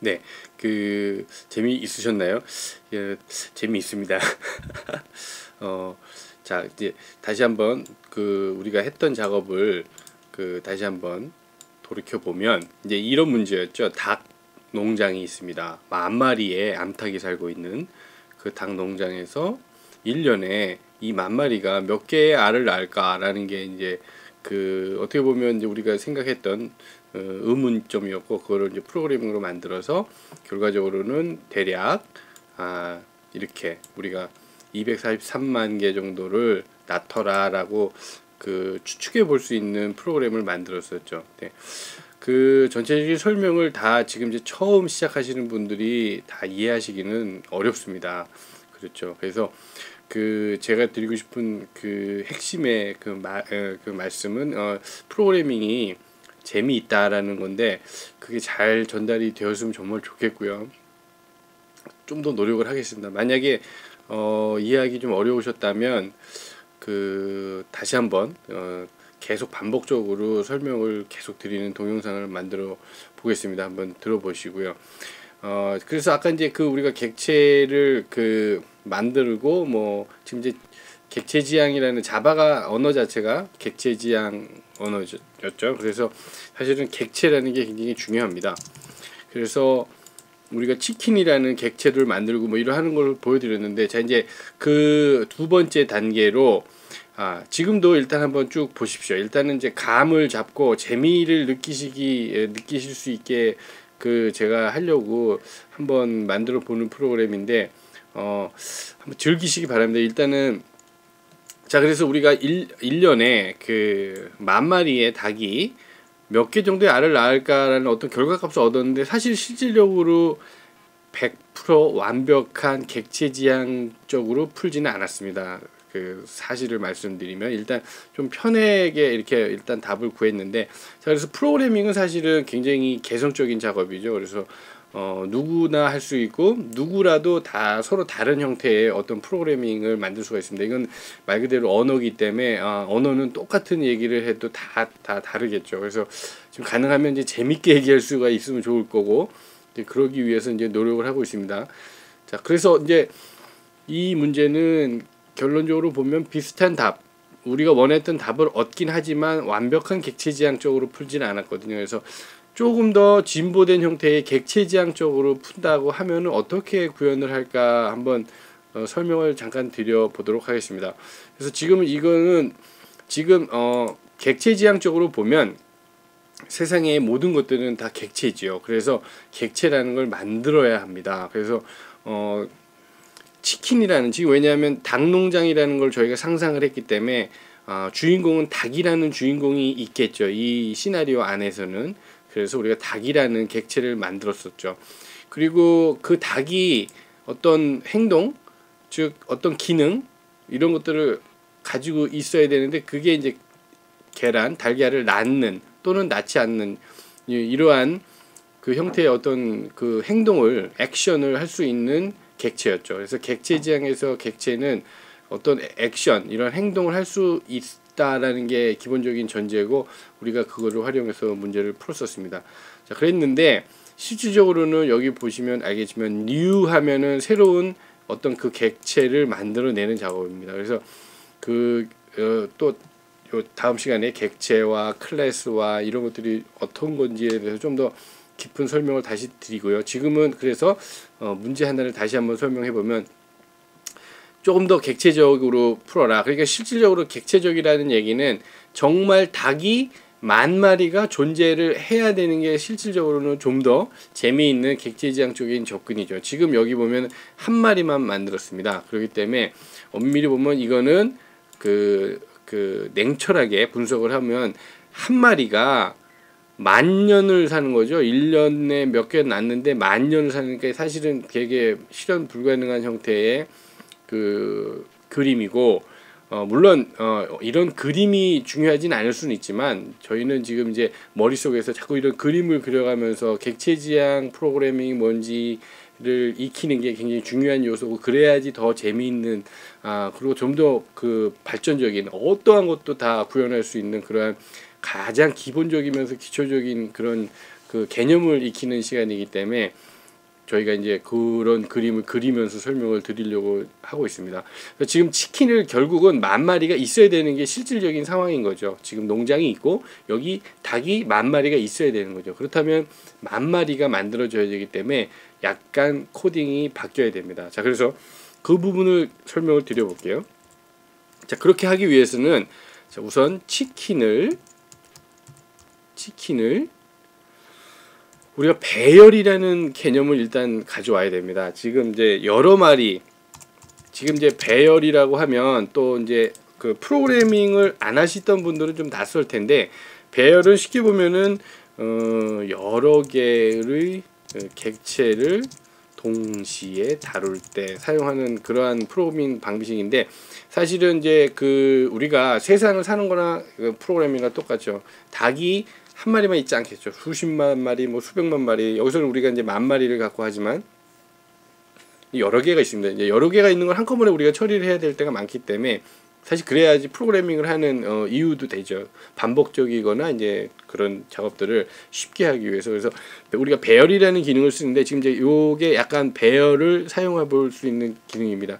네, 그 재미 있으셨나요? 예, 재미 있습니다. 어, 자 이제 다시 한번 그 우리가 했던 작업을 그 다시 한번 돌이켜 보면 이제 이런 문제였죠. 닭 농장이 있습니다. 만 마리의 암탉이 살고 있는 그 닭 농장에서 1년에 이 만 마리가 몇 개의 알을 낳을까라는 게 이제 그 어떻게 보면 이제 우리가 생각했던 어, 의문점이었고 그거를 이제 프로그래밍으로 만들어서 결과적으로는 대략 아 이렇게 우리가 243만 개 정도를 낳더라라고 그 추측해 볼 수 있는 프로그램을 만들었었죠. 네. 그 전체적인 설명을 다 지금 이제 처음 시작하시는 분들이 다 이해하시기는 어렵습니다. 그렇죠. 그래서 그 제가 드리고 싶은 그 핵심의 그, 마, 어, 그 말씀은 어, 프로그래밍이 재미있다라는 건데 그게 잘 전달이 되었으면 정말 좋겠고요. 좀 더 노력을 하겠습니다. 만약에 어, 이해하기 좀 어려우셨다면 그 다시 한번 어, 계속 반복적으로 설명을 계속 드리는 동영상을 만들어 보겠습니다. 한번 들어보시고요. 어, 그래서 아까 이제 그 우리가 객체를 그 만들고 뭐 지금 이제 객체 지향이라는 자바가 언어 자체가 객체 지향 언어였죠. 그래서 사실은 객체라는 게 굉장히 중요합니다. 그래서 우리가 치킨이라는 객체를 만들고 뭐 이러 하는 걸 보여드렸는데 자 이제 그 두 번째 단계로 아 지금도 일단 한번 쭉 보십시오. 일단은 이제 감을 잡고 재미를 느끼시기 느끼실 수 있게 그 제가 하려고 한번 만들어 보는 프로그램인데 어 한번 즐기시기 바랍니다. 일단은 자 그래서 우리가 1, 1년에 그 만 마리의 닭이 몇 개 정도의 알을 낳을까라는 어떤 결과값을 얻었는데 사실 실질적으로 100% 완벽한 객체 지향적으로 풀지는 않았습니다. 그 사실을 말씀드리면 일단 좀 편하게 이렇게 일단 답을 구했는데 자 그래서 프로그래밍은 사실은 굉장히 개성적인 작업이죠. 그래서 어, 누구나 할 수 있고 누구라도 다 서로 다른 형태의 어떤 프로그래밍을 만들 수가 있습니다. 이건 말 그대로 언어기 때문에 어, 언어는 똑같은 얘기를 해도 다 다 다르겠죠. 그래서 지금 가능하면 이제 재밌게 얘기할 수가 있으면 좋을 거고 그러기 위해서 이제 노력을 하고 있습니다. 자, 그래서 이제 이 문제는 결론적으로 보면 비슷한 답 우리가 원했던 답을 얻긴 하지만 완벽한 객체 지향적으로 풀지는 않았거든요. 그래서 조금 더 진보된 형태의 객체지향적으로 푼다고 하면은 어떻게 구현을 할까 한번 어, 설명을 잠깐 드려 보도록 하겠습니다. 그래서 지금 이거는 지금 어 객체지향적으로 보면 세상의 모든 것들은 다 객체지요. 그래서 객체라는 걸 만들어야 합니다. 그래서 어 치킨이라는 지금 왜냐하면 닭 농장이라는 걸 저희가 상상을 했기 때문에 어, 주인공은 닭이라는 주인공이 있겠죠. 이 시나리오 안에서는 그래서 우리가 닭이라는 객체를 만들었었죠. 그리고 그 닭이 어떤 행동, 즉 어떤 기능 이런 것들을 가지고 있어야 되는데 그게 이제 계란, 달걀을 낳는 또는 낳지 않는 이러한 그 형태의 어떤 그 행동을 액션을 할 수 있는 객체였죠. 그래서 객체 지향에서 객체는 어떤 액션 이런 행동을 할 수 있다라는 게 기본적인 전제고 우리가 그거를 활용해서 문제를 풀었었습니다. 자, 그랬는데 실질적으로는 여기 보시면 알겠지만 new 하면은 새로운 어떤 그 객체를 만들어내는 작업입니다. 그래서 그또 어, 요 다음 시간에 객체와 클래스와 이런 것들이 어떤 건지에 대해서 좀 더 깊은 설명을 다시 드리고요. 지금은 그래서 어 문제 하나를 다시 한번 설명해 보면 조금 더 객체적으로 풀어라. 그러니까 실질적으로 객체적이라는 얘기는 정말 닭이 만 마리가 존재를 해야 되는 게 실질적으로는 좀 더 재미있는 객체지향적인 접근이죠. 지금 여기 보면 한 마리만 만들었습니다. 그렇기 때문에 엄밀히 보면 이거는 그, 그 냉철하게 분석을 하면 한 마리가 만 년을 사는 거죠. 1년에 몇 개 낳는데 만 년을 게 사실은 되게 실현 불가능한 형태의 그 그림이고 어 물론 어 이런 그림이 중요하진 않을 수는 있지만 저희는 지금 이제 머릿속에서 자꾸 이런 그림을 그려가면서 객체 지향 프로그래밍이 뭔지를 익히는 게 굉장히 중요한 요소고 그래야지 더 재미있는 아 그리고 좀 더 그 발전적인 어떠한 것도 다 구현할 수 있는 그러한 가장 기본적이면서 기초적인 그런 그 개념을 익히는 시간이기 때문에 저희가 이제 그런 그림을 그리면서 설명을 드리려고 하고 있습니다. 지금 치킨을 결국은 만 마리가 있어야 되는 게 실질적인 상황인 거죠. 지금 농장이 있고 여기 닭이 만 마리가 있어야 되는 거죠. 그렇다면 만 마리가 만들어져야 되기 때문에 약간 코딩이 바뀌어야 됩니다. 자, 그래서 그 부분을 설명을 드려볼게요. 자, 그렇게 하기 위해서는 자, 우선 치킨을 치킨을 우리가 배열이라는 개념을 일단 가져와야 됩니다. 지금 이제 여러 마리 지금 이제 배열이라고 하면 또 이제 그 프로그래밍을 안 하시던 분들은 좀 낯설 텐데 배열은 쉽게 보면은 어 여러 개의 객체를 동시에 다룰 때 사용하는 그러한 프로그래밍 방식인데 사실은 이제 그 우리가 세상을 사는 거나 그 프로그래밍과 똑같죠. 닭이 한 마리만 있지 않겠죠. 수십만 마리, 뭐 수백만 마리. 여기서는 우리가 이제 만 마리를 갖고 하지만 여러 개가 있습니다. 이제 여러 개가 있는 걸 한꺼번에 우리가 처리를 해야 될 때가 많기 때문에 사실 그래야지 프로그래밍을 하는 어, 이유도 되죠. 반복적이거나 이제 그런 작업들을 쉽게 하기 위해서 그래서 우리가 배열이라는 기능을 쓰는데 지금 이제 요게 약간 배열을 사용해 볼 수 있는 기능입니다.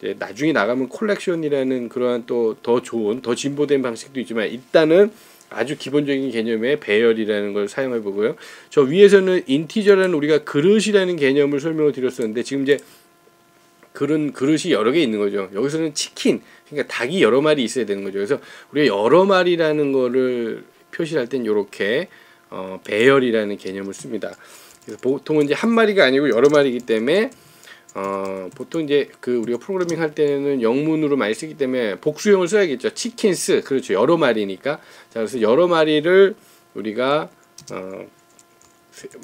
이제 나중에 나가면 콜렉션이라는 그러한 또 더 좋은 더 진보된 방식도 있지만 일단은 아주 기본적인 개념의 배열이라는 걸 사용해 보고요. 저 위에서는 인티저라는 우리가 그릇이라는 개념을 설명을 드렸었는데 지금 이제 그런 그릇이 여러 개 있는 거죠. 여기서는 치킨, 그러니까 닭이 여러 마리 있어야 되는 거죠. 그래서 우리가 여러 마리라는 거를 표시할 땐 이렇게 어, 배열이라는 개념을 씁니다. 그래서 보통은 이제 한 마리가 아니고 여러 마리이기 때문에 어, 보통 이제 그 우리가 프로그래밍 할 때는 영문으로 많이 쓰기 때문에 복수형을 써야겠죠. 치킨스 그렇죠. 여러 마리니까. 자 그래서 여러 마리를 우리가 어,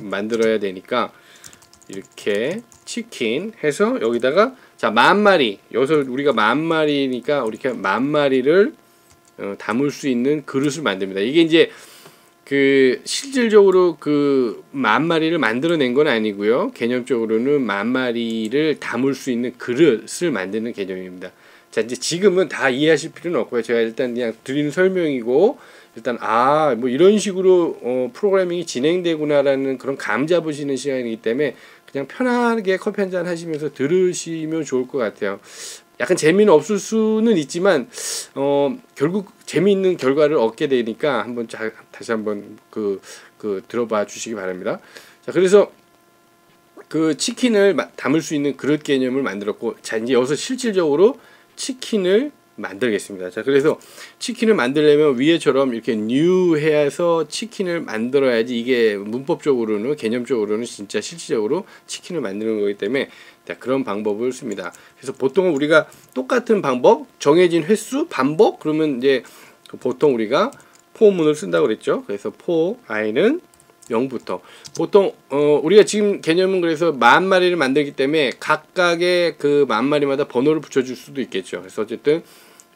만들어야 되니까 이렇게 치킨 해서 여기다가 자 만 마리 여기서 우리가 만 마리니까 이렇게 만 마리를 어, 담을 수 있는 그릇을 만듭니다. 이게 이제 그 실질적으로 그 만 마리를 만들어낸 건 아니고요. 개념적으로는 만 마리를 담을 수 있는 그릇을 만드는 개념입니다. 자 이제 지금은 다 이해하실 필요는 없고요. 제가 일단 그냥 드리는 설명이고 일단 아 뭐 이런 식으로 어, 프로그래밍이 진행되구나라는 그런 감 잡으시는 시간이기 때문에 그냥 편하게 커피 한 잔 하시면서 들으시면 좋을 것 같아요. 약간 재미는 없을 수는 있지만 어 결국 재미있는 결과를 얻게 되니까 한번 자, 다시 한번 그, 그 들어봐 주시기 바랍니다. 자 그래서 그 치킨을 담을 수 있는 그릇 개념을 만들었고 자 이제 여기서 실질적으로 치킨을 만들겠습니다. 자 그래서 치킨을 만들려면 위에처럼 이렇게 new 해서 치킨을 만들어야지 이게 문법적으로는 개념적으로는 진짜 실질적으로 치킨을 만드는 거기 때문에 자, 그런 방법을 씁니다. 그래서 보통은 우리가 똑같은 방법, 정해진 횟수, 반복 그러면 이제 보통 우리가 포문을 쓴다고 그랬죠. 그래서 포 i는 0부터 보통 어 우리가 지금 개념은 그래서 만 마리를 만들기 때문에 각각의 그 만 마리마다 번호를 붙여줄 수도 있겠죠. 그래서 어쨌든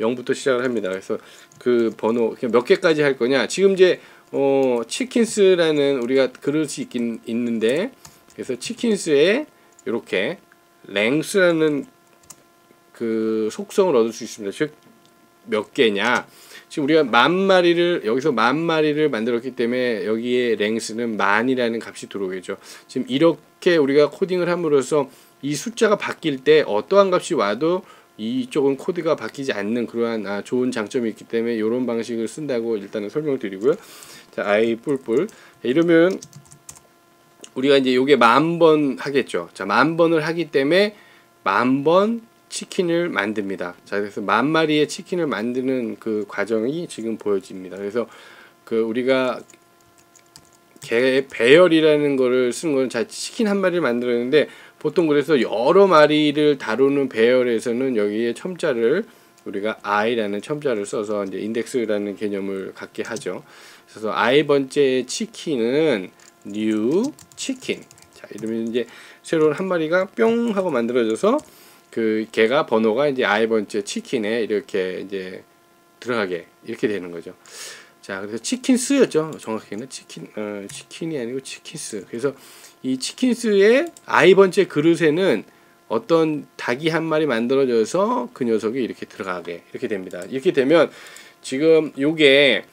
0부터 시작을 합니다. 그래서 그 번호 몇 개까지 할 거냐? 지금 이제 어 치킨스라는 우리가 그릇이 있긴 있는데 그래서 치킨스에 이렇게 랭스라는 그 속성을 얻을 수 있습니다. 즉 몇 개냐? 지금 우리가 만 마리를 여기서 만 마리를 만들었기 때문에 여기에 랭스는 만이라는 값이 들어오겠죠. 지금 이렇게 우리가 코딩을 함으로써 이 숫자가 바뀔 때 어떠한 값이 와도 이쪽은 코드가 바뀌지 않는 그러한 아, 좋은 장점이 있기 때문에 이런 방식을 쓴다고 일단은 설명을 드리고요. 자, i 뿔뿔 이러면 우리가 이제 요게 만 번 하겠죠. 자, 만 번을 하기 때문에 만 번 치킨을 만듭니다. 자, 그래서 만 마리의 치킨을 만드는 그 과정이 지금 보여집니다. 그래서 그 우리가 개 배열이라는 거를 쓰는 자, 치킨 한 마리를 만들었는데 보통 그래서 여러 마리를 다루는 배열에서는 여기에 첨자를 우리가 i라는 첨자를 써서 이제 인덱스라는 개념을 갖게 하죠. 그래서 i 번째 치킨은 new 치킨. 자, 이러면 이제 새로운 한 마리가 뿅 하고 만들어져서 그 개가 번호가 이제 i 번째 치킨에 이렇게 이제 들어가게 이렇게 되는 거죠. 자, 그래서 치킨스였죠. 정확히는 치킨 어, 치킨이 아니고 치킨스. 그래서 이 치킨스의 i 번째 그릇에는 어떤 닭이 한 마리 만들어져서 그 녀석이 이렇게 들어가게 이렇게 됩니다. 이렇게 되면 지금 요게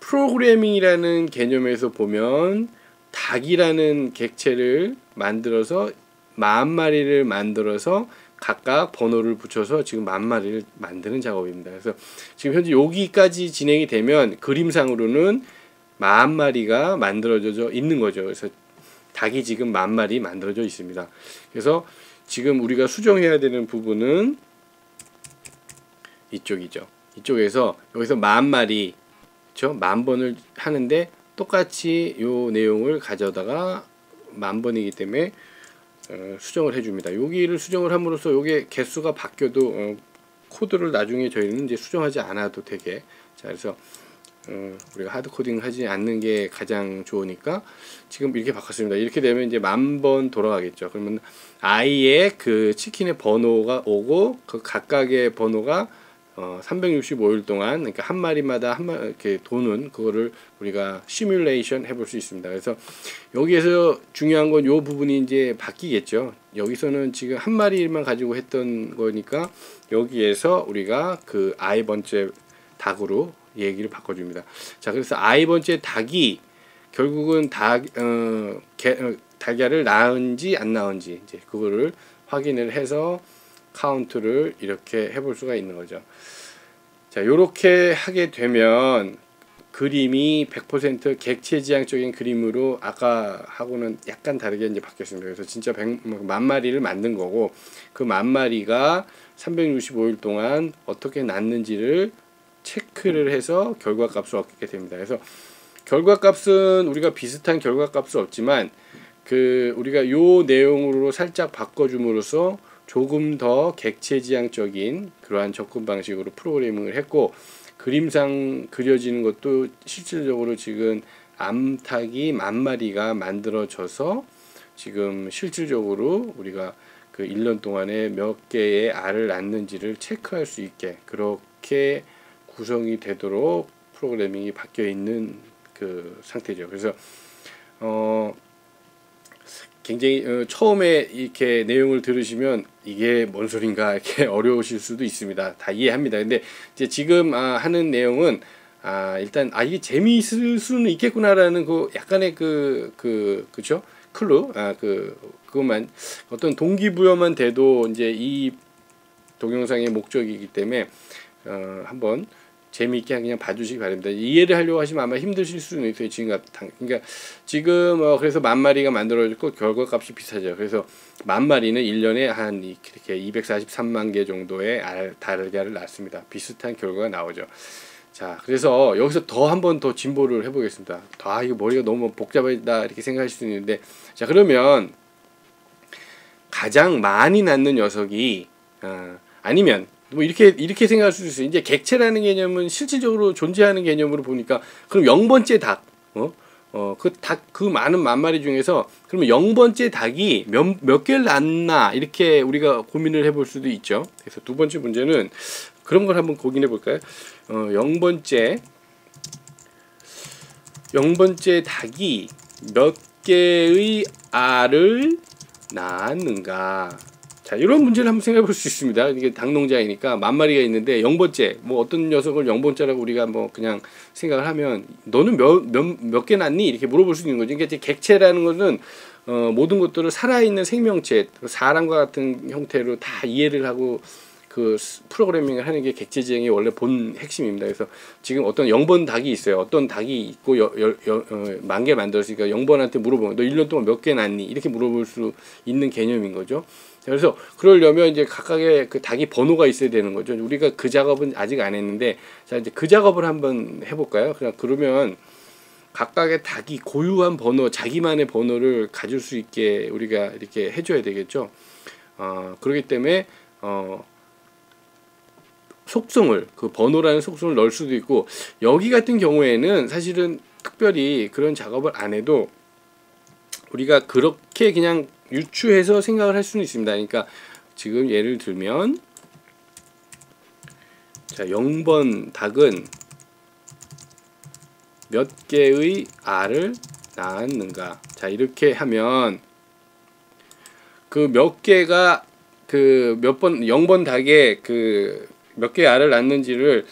프로그래밍이라는 개념에서 보면 닭이라는 객체를 만들어서 만 마리를 만들어서 각각 번호를 붙여서 지금 만 마리를 만드는 작업입니다. 그래서 지금 현재 여기까지 진행이 되면 그림상으로는 만 마리가 만들어져 있는 거죠. 그래서 닭이 지금 만 마리 만들어져 있습니다. 그래서 지금 우리가 수정해야 되는 부분은 이쪽이죠. 이쪽에서 여기서 만 마리, 그렇죠? 만 번을 하는데 똑같이 요 내용을 가져다가 만 번이기 때문에 어, 수정을 해줍니다. 여기를 수정을 함으로써 요게 개수가 바뀌어도 어, 코드를 나중에 저희는 이제 수정하지 않아도 되게 자 그래서 어, 우리가 하드 코딩 하지 않는 게 가장 좋으니까 지금 이렇게 바꿨습니다. 이렇게 되면 이제 만 번 돌아가겠죠. 그러면 i의 그 치킨의 번호가 오고 그 각각의 번호가 어, 365일 동안 그러니까 한 마리마다 한 마리 이렇게 도는 그거를 우리가 시뮬레이션 해볼 수 있습니다. 그래서 여기에서 중요한 건 요 부분이 이제 바뀌겠죠. 여기서는 지금 한 마리만 가지고 했던 거니까 여기에서 우리가 그 i 번째 닭으로 얘기를 바꿔줍니다. 자, 그래서 i 번째 닭이 결국은 닭 어, 개, 어, 달걀을 낳은지 안 낳은지 이제 그거를 확인을 해서 카운트를 이렇게 해볼 수가 있는 거죠. 자, 요렇게 하게 되면 그림이 100% 객체지향적인 그림으로 아까 하고는 약간 다르게 이제 바뀌었습니다. 그래서 진짜 100, 뭐만 마리를 만든 거고 그 만 마리가 365일 동안 어떻게 낳는지를 체크를 해서 결과값을 얻게 됩니다. 그래서 결과값은 우리가 비슷한 결과값은 없지만 그 우리가 요 내용으로 살짝 바꿔줌으로써 조금 더 객체지향적인 그러한 접근 방식으로 프로그래밍을 했고 그림상 그려지는 것도 실질적으로 지금 암탉이 만 마리가 만들어져서 지금 실질적으로 우리가 그 1년 동안에 몇 개의 알을 낳는지를 체크할 수 있게 그렇게 구성이 되도록 프로그래밍이 바뀌어 있는 그 상태죠. 그래서 어 굉장히 어, 처음에 이렇게 내용을 들으시면 이게 뭔 소린가 이렇게 어려우실 수도 있습니다. 다 이해합니다. 근데 이제 지금 아, 하는 내용은 아 일단 아 이게 재미있을 수는 있겠구나라는 그 약간의 그 그 그, 죠 클루 아 그 그것만 어떤 동기부여만 돼도 이제 이 동영상의 목적이기 때문에 어 한번 재미있게 그냥 봐주시기 바랍니다. 이해를 하려고 하시면 아마 힘드실 수는 있어요. 지금 그러니까 지금 어 그래서 만 마리가 만들어졌고 결과값이 비싸죠. 그래서 만 마리는 1년에 한 이렇게 243만 개 정도의 알 달걀을 낳습니다. 비슷한 결과가 나오죠. 자, 그래서 여기서 더 한 번 더 진보를 해보겠습니다. 아, 이거 머리가 너무 복잡하다 이렇게 생각하실 수 있는데, 자, 그러면 가장 많이 낳는 녀석이 어, 아니면 뭐 이렇게 이렇게 생각할 수 있어요. 이제 객체라는 개념은 실질적으로 존재하는 개념으로 보니까 그럼 0번째 닭, 어? 어, 그 닭, 그 많은 만 마리 중에서 그러면 0번째 닭이 몇, 몇 개를 낳나 이렇게 우리가 고민을 해볼 수도 있죠. 그래서 두 번째 문제는 그런 걸 한번 고민해 볼까요? 어, 0번째, 0번째 닭이 몇 개의 알을 낳았는가? 자, 이런 문제를 한번 생각해 볼 수 있습니다. 이게 닭농장이니까 만 마리가 있는데 0번째, 뭐 어떤 녀석을 0번째라고 우리가 뭐 그냥 생각을 하면 너는 몇, 몇, 몇 개 낳니? 이렇게 물어볼 수 있는 거죠. 그러니까 객체라는 것은 어, 모든 것들을 살아있는 생명체, 사람과 같은 형태로 다 이해를 하고 그 프로그래밍을 하는 게 객체지향의 원래 본 핵심입니다. 그래서 지금 어떤 0번 닭이 있어요. 어떤 닭이 있고 어, 만개 만들었으니까 0번한테 물어보면 너 1년 동안 몇 개 낳니? 이렇게 물어볼 수 있는 개념인 거죠. 그래서 그러려면 이제 각각의 그 닭이 번호가 있어야 되는 거죠. 우리가 그 작업은 아직 안 했는데 자 이제 그 작업을 한번 해볼까요? 그냥 그러면 각각의 닭이 고유한 번호, 자기만의 번호를 가질 수 있게 우리가 이렇게 해줘야 되겠죠. 어, 그렇기 때문에 어, 속성을 그 번호라는 속성을 넣을 수도 있고 여기 같은 경우에는 사실은 특별히 그런 작업을 안 해도 우리가 그렇게 그냥 유추해서 생각을 할 수는 있습니다. 그러니까 지금 예를 들면 자 0번 닭은 몇 개의 알을 낳았는가 자 이렇게 하면 그 몇 개가 그 몇 번 0번 닭의 그몇 개의 알을 낳는지를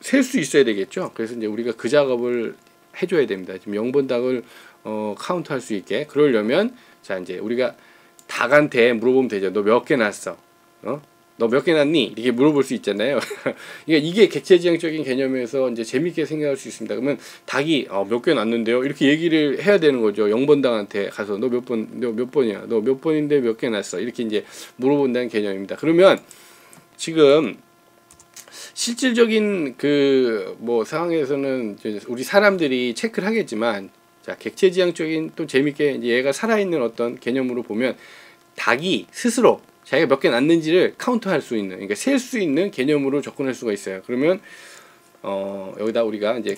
셀 수 있어야 되겠죠. 그래서 이제 우리가 그 작업을 해줘야 됩니다. 지금 0번 닭을 어, 카운트 할 수 있게 그러려면 자 이제 우리가 닭한테 물어보면 되죠. 너 몇개 낳았어? 어? 너 몇개 낳니? 이렇게 물어볼 수 있잖아요. 그러니까 이게 객체지향적인 개념에서 이제 재밌게 생각할 수 있습니다. 그러면 닭이 어, 몇개 낳는데요? 이렇게 얘기를 해야 되는 거죠. 0번 닭한테 가서 너 몇 번, 너 몇 번이야? 너 몇 번인데 몇개 낳았어? 이렇게 이제 물어본다는 개념입니다. 그러면 지금 실질적인 그 뭐 상황에서는 우리 사람들이 체크를 하겠지만 자 객체지향적인 또 재밌게 이제 얘가 살아있는 어떤 개념으로 보면 닭이 스스로 자기가 몇 개 낳는지를 카운트할 수 있는 그러니까 셀 수 있는 개념으로 접근할 수가 있어요. 그러면 어 여기다 우리가 이제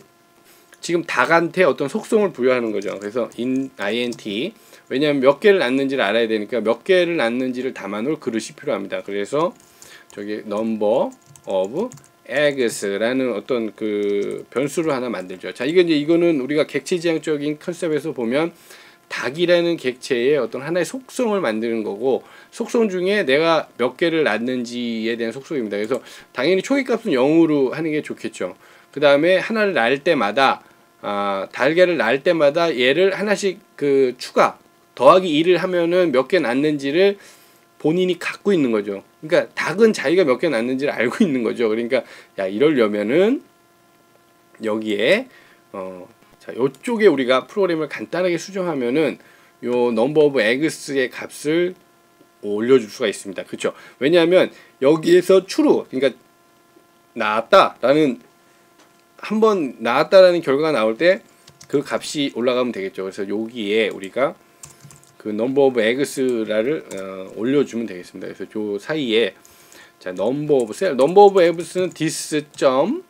지금 닭한테 어떤 속성을 부여하는 거죠. 그래서 in int 왜냐하면 몇 개를 낳는지를 알아야 되니까 몇 개를 낳는지를 담아놓을 그릇이 필요합니다. 그래서 저기 number of eggs라는 어떤 그 변수를 하나 만들죠. 자, 이게 이제 이거는 우리가 객체지향적인 컨셉에서 보면 닭이라는 객체의 어떤 하나의 속성을 만드는 거고 속성 중에 내가 몇 개를 낳는지에 대한 속성입니다. 그래서 당연히 초기값은 0으로 하는 게 좋겠죠. 그 다음에 하나를 낳을 때마다 아, 달걀을 낳을 때마다 얘를 하나씩 그 추가 더하기 2를 하면은 몇 개 낳는지를 본인이 갖고 있는 거죠. 그러니까 닭은 자기가 몇 개 낳는지를 알고 있는 거죠. 그러니까 야 이러려면은 여기에 어, 자 요쪽에 우리가 프로그램을 간단하게 수정하면은 요 넘버 오브 에그스의 값을 올려줄 수가 있습니다. 그렇죠? 왜냐하면 여기에서 추루 그러니까 나왔다라는 한번 나왔다라는 결과가 나올 때 그 값이 올라가면 되겠죠. 그래서 여기에 우리가 그 넘버 오브 에그스라를 어, 올려주면 되겠습니다. 그래서 요 사이에 자 넘버 오브 셀 넘버 오브 에그스는 디스 점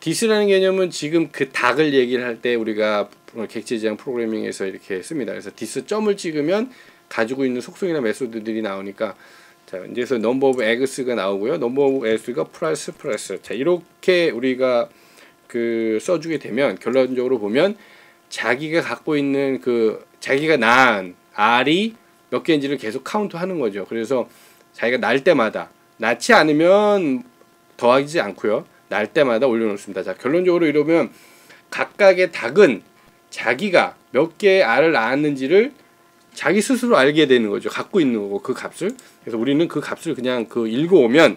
디스라는 개념은 지금 그 닭을 얘기를 할 때 우리가 객체지향 프로그래밍에서 이렇게 씁니다. 그래서 디스 점을 찍으면 가지고 있는 속성이나 메소드들이 나오니까 자 이제서 넘버 오브 에그스가 나오고요. 넘버 오브 에그스가 플러스 플러스 자 이렇게 우리가 그 써주게 되면 결론적으로 보면 자기가 갖고 있는 그 자기가 낳은 R이 몇 개인지를 계속 카운트 하는 거죠. 그래서 자기가 날 때마다 낳지 않으면 더하지 않고요. 날 때마다 올려놓습니다. 자 결론적으로 이러면 각각의 닭은 자기가 몇 개의 알을 낳았는지를 자기 스스로 알게 되는 거죠. 갖고 있는 거고 그 값을. 그래서 우리는 그 값을 그냥 그 읽어오면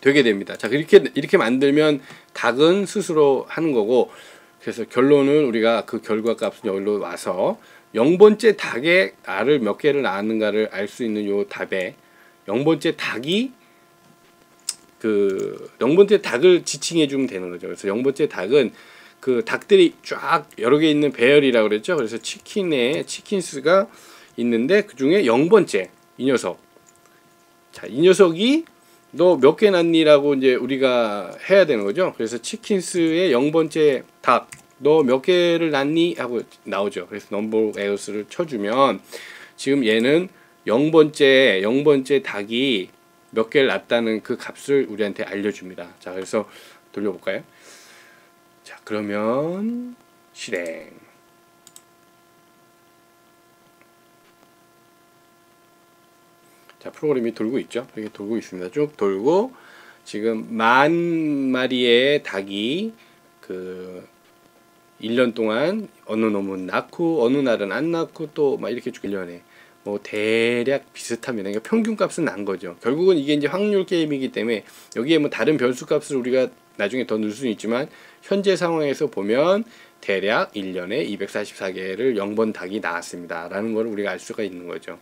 되게 됩니다. 자 이렇게 이렇게 만들면 닭은 스스로 하는 거고 그래서 결론은 우리가 그 결과 값은 여기로 와서 0번째 닭의 알을 몇 개를 낳았는가를 알 수 있는 요 답에 0번째 닭이 그 0번째 닭을 지칭해 주면 되는 거죠. 그래서 0번째 닭은 그 닭들이 쫙 여러 개 있는 배열이라고 그랬죠. 그래서 치킨에 치킨스가 있는데 그 중에 0번째 이 녀석. 자, 이 녀석이 너 몇 개 낳니라고 이제 우리가 해야 되는 거죠. 그래서 치킨스의 0번째 닭 너 몇 개를 낳니 하고 나오죠. 그래서 넘버 에어스를 쳐주면 지금 얘는 0번째 0번째 닭이 몇 개를 낳았다는 그 값을 우리한테 알려줍니다. 자, 그래서 돌려볼까요? 자, 그러면 실행. 자, 프로그램이 돌고 있죠. 이렇게 돌고 있습니다. 쭉 돌고 지금 만 마리의 닭이 그 1년 동안 어느 놈은 낳고 어느 날은 안 낳고 또 막 이렇게 쭉 1년에 뭐 대략 비슷합니다. 그러니까 평균 값은 난 거죠. 결국은 이게 이제 확률 게임이기 때문에 여기에 뭐 다른 변수 값을 우리가 나중에 더 넣을 수는 있지만 현재 상황에서 보면 대략 1년에 244개를 0번 닭이 나왔습니다. 라는 걸 우리가 알 수가 있는 거죠.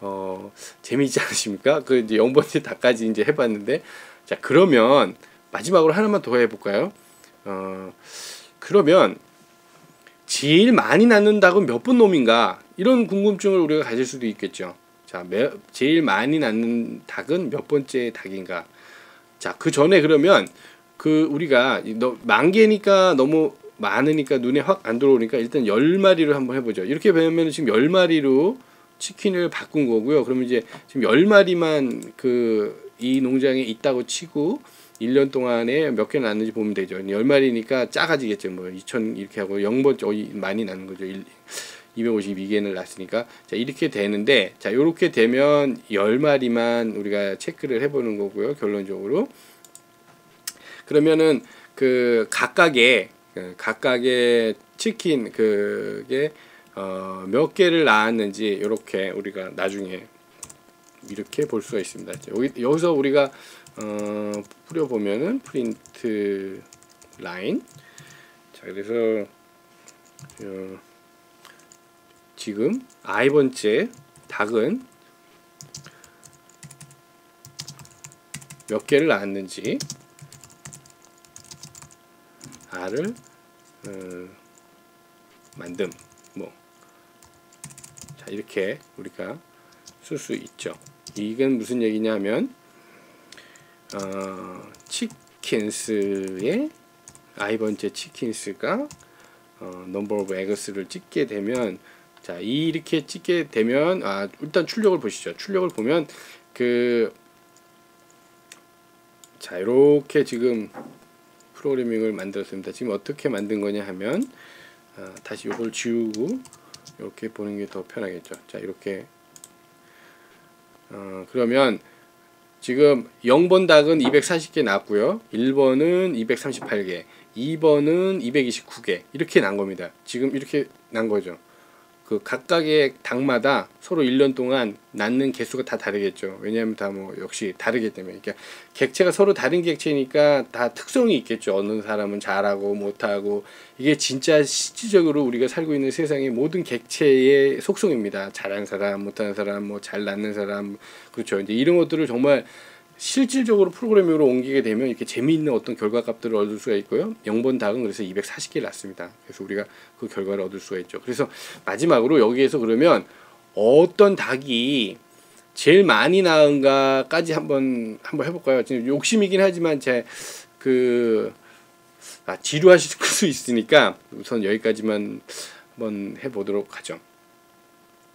어, 재미있지 않으십니까? 그 이제 0번째 닭까지 이제 해봤는데 자, 그러면 마지막으로 하나만 더 해볼까요? 어, 그러면 제일 많이 낳는 닭은 몇번 놈인가? 이런 궁금증을 우리가 가질 수도 있겠죠. 자, 매, 제일 많이 낳는 닭은 몇 번째 닭인가? 자, 그 전에 그러면 그 우리가 너, 만 개니까 너무 많으니까 눈에 확 안 들어오니까 일단 열 마리로 한번 해보죠. 이렇게 보면 지금 열 마리로 치킨을 바꾼 거고요. 그러면 이제 지금 열 마리만 그 이 농장에 있다고 치고 1년 동안에 몇개 낳는지 보면 되죠. 10마리니까 작아지겠죠. 뭐 2천 이렇게 하고 0번 어, 많이 낳는 거죠. 252개를 낳았으니까 자 이렇게 되는데 자 이렇게 되면 10마리만 우리가 체크를 해보는 거고요. 결론적으로 그러면은 그 각각의 그 각각의 치킨 그게 어, 몇 개를 낳았는지 이렇게 우리가 나중에 이렇게 볼 수가 있습니다. 여기 여기서 우리가 어, 뿌려 보면은 프린트 라인. 자 그래서 어, 지금 아이번째 닭은 몇 개를 낳았는지 알을 어, 만듦. 뭐. 자 이렇게 우리가 쓸 수 있죠. 이건 무슨 얘기냐면 어, 치킨스의 아이번째 치킨스가 어, 넘버 오브 에그스를 찍게 되면 자 이렇게 찍게 되면 아 일단 출력을 보시죠. 출력을 보면 그 자 이렇게 지금 프로그래밍을 만들었습니다. 지금 어떻게 만든 거냐 하면 아, 다시 이걸 지우고 이렇게 보는 게 더 편하겠죠. 자 이렇게 어, 그러면 지금 0번 닭은 240개 났고요. 1번은 238개, 2번은 229개 이렇게 난 겁니다. 지금 이렇게 난 거죠. 그 각각의 닭마다 서로 1년 동안 낳는 개수가 다 다르겠죠. 왜냐하면 다 뭐 역시 다르기 때문에. 그러니까 객체가 서로 다른 객체니까 다 특성이 있겠죠. 어느 사람은 잘하고 못하고 이게 진짜 실질적으로 우리가 살고 있는 세상의 모든 객체의 속성입니다. 잘하는 사람, 못하는 사람, 뭐 잘 낳는 사람 그렇죠. 이제 이런 것들을 정말 실질적으로 프로그래밍으로 옮기게 되면 이렇게 재미있는 어떤 결과값들을 얻을 수가 있고요. 0번 닭은 그래서 240개를 낳습니다. 그래서 우리가 그 결과를 얻을 수가 있죠. 그래서 마지막으로 여기에서 그러면 어떤 닭이 제일 많이 낳은가까지 한번 한번 해볼까요? 지금 욕심이긴 하지만 제그 아, 지루하실 수 있으니까 우선 여기까지만 한번 해보도록 하죠.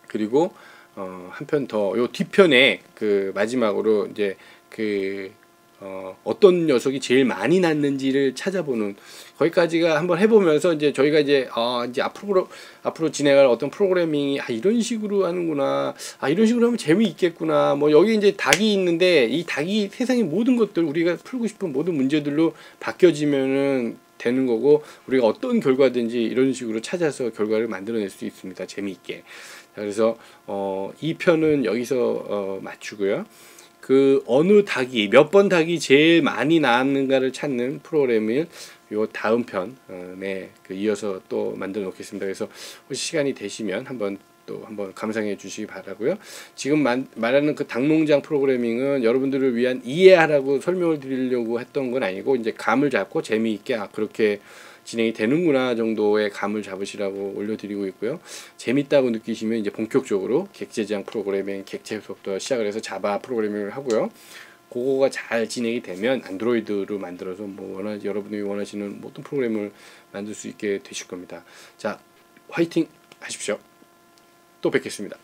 그리고 어, 한편 더 요 뒤편에 그 마지막으로 이제 그 어, 어떤 녀석이 제일 많이 낳는지를 찾아보는 거기까지가 한번 해보면서 이제 저희가 이제 아 이제 앞으로 앞으로 진행할 어떤 프로그래밍이 아 이런 식으로 하는구나. 아 이런 식으로 하면 재미있겠구나. 뭐 여기 이제 닭이 있는데 이 닭이 세상의 모든 것들 우리가 풀고 싶은 모든 문제들로 바뀌어지면은 되는 거고 우리가 어떤 결과든지 이런 식으로 찾아서 결과를 만들어낼 수 있습니다. 재미있게. 그래서 어, 이 편은 여기서 어, 맞추고요. 그 어느 닭이 몇 번 닭이 제일 많이 나왔는가를 찾는 프로그램을 요 다음 편에 어, 그 이어서 또 만들어 놓겠습니다. 그래서 혹시 시간이 되시면 한번 또 한번 감상해 주시기 바라고요. 지금 만, 말하는 그 닭농장 프로그래밍은 여러분들을 위한 이해하라고 설명을 드리려고 했던 건 아니고 이제 감을 잡고 재미있게 아 그렇게 진행이 되는구나 정도의 감을 잡으시라고 올려드리고 있고요. 재밌다고 느끼시면 이제 본격적으로 객제지향 프로그래밍 객체 수업부터 시작을 해서 자바 프로그래밍을 하고요. 그거가 잘 진행이 되면 안드로이드로 만들어서 뭐 원하 여러분이 원하시는 모든 프로그램을 만들 수 있게 되실 겁니다. 자, 화이팅 하십시오. 또 뵙겠습니다.